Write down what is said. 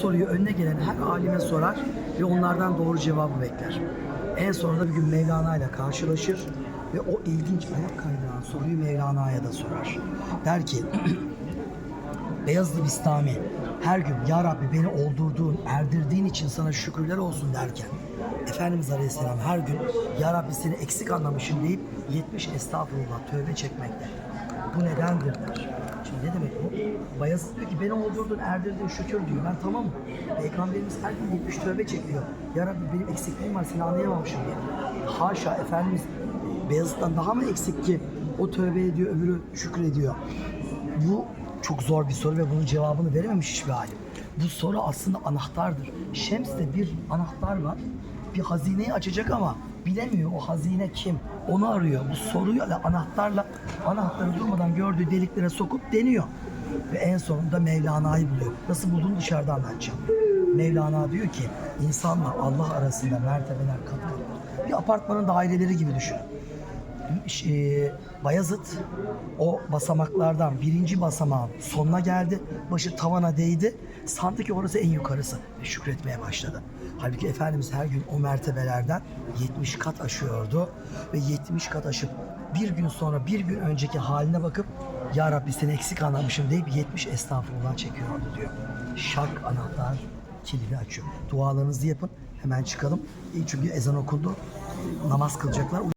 soruyu önüne gelen her alime sorar ve onlardan doğru cevabı bekler. En sonunda bir gün Mevlana ile karşılaşır ve o ilginç ayak kaynağı soruyu Mevlana'ya da sorar. Der ki Beyazlı Bistami her gün Ya Rabbi beni oldurduğun, erdirdiğin için sana şükürler olsun derken Efendimiz Aleyhisselam her gün Ya Rabbi seni eksik anlamışım deyip 70 estağfurullah tövbe çekmekte. Bu nedendir der. Şimdi ne demek bu? Bayezid diyor ki beni oldurdun, erdirdin, şükür diyor. Ben tamamım. Peygamberimiz her gün 70 tövbe çekiyor. Ya Rabbi benim eksikliğim var seni anlayamamışım diye. Haşa Efendimiz Beyazıt'tan daha mı eksik ki o tövbe ediyor, öbürü şükür ediyor. Bu çok zor bir soru ve bunun cevabını verememiş hiçbir alim. Bu soru aslında anahtardır. Şems'te bir anahtar var. Bir hazineyi açacak ama bilemiyor o hazine kim. Onu arıyor. Bu soruyla anahtarla anahtarı durmadan gördüğü deliklere sokup deniyor. Ve en sonunda Mevlana'yı buluyor. Nasıl bulduğunu dışarıda anlatacağım. Mevlana diyor ki insanla Allah arasında mertebeler kat kat. Bir apartmanın daireleri gibi düşünün e, Bayazıt o basamaklardan birinci basamağın sonuna geldi. Başı tavana değdi. Sandı ki orası en yukarısı ve şükretmeye başladı. Halbuki Efendimiz her gün o mertebelerden 70 kat aşıyordu ve 70 kat aşıp bir gün sonra bir gün önceki haline bakıp Ya Rabbi seni eksik anlamışım deyip 70 estağfurullah çekiyordu diyor. Şak anahtar kilidi açıyor. Dualarınızı yapın. Hemen çıkalım. Çünkü ezan okundu. Namaz kılacaklar.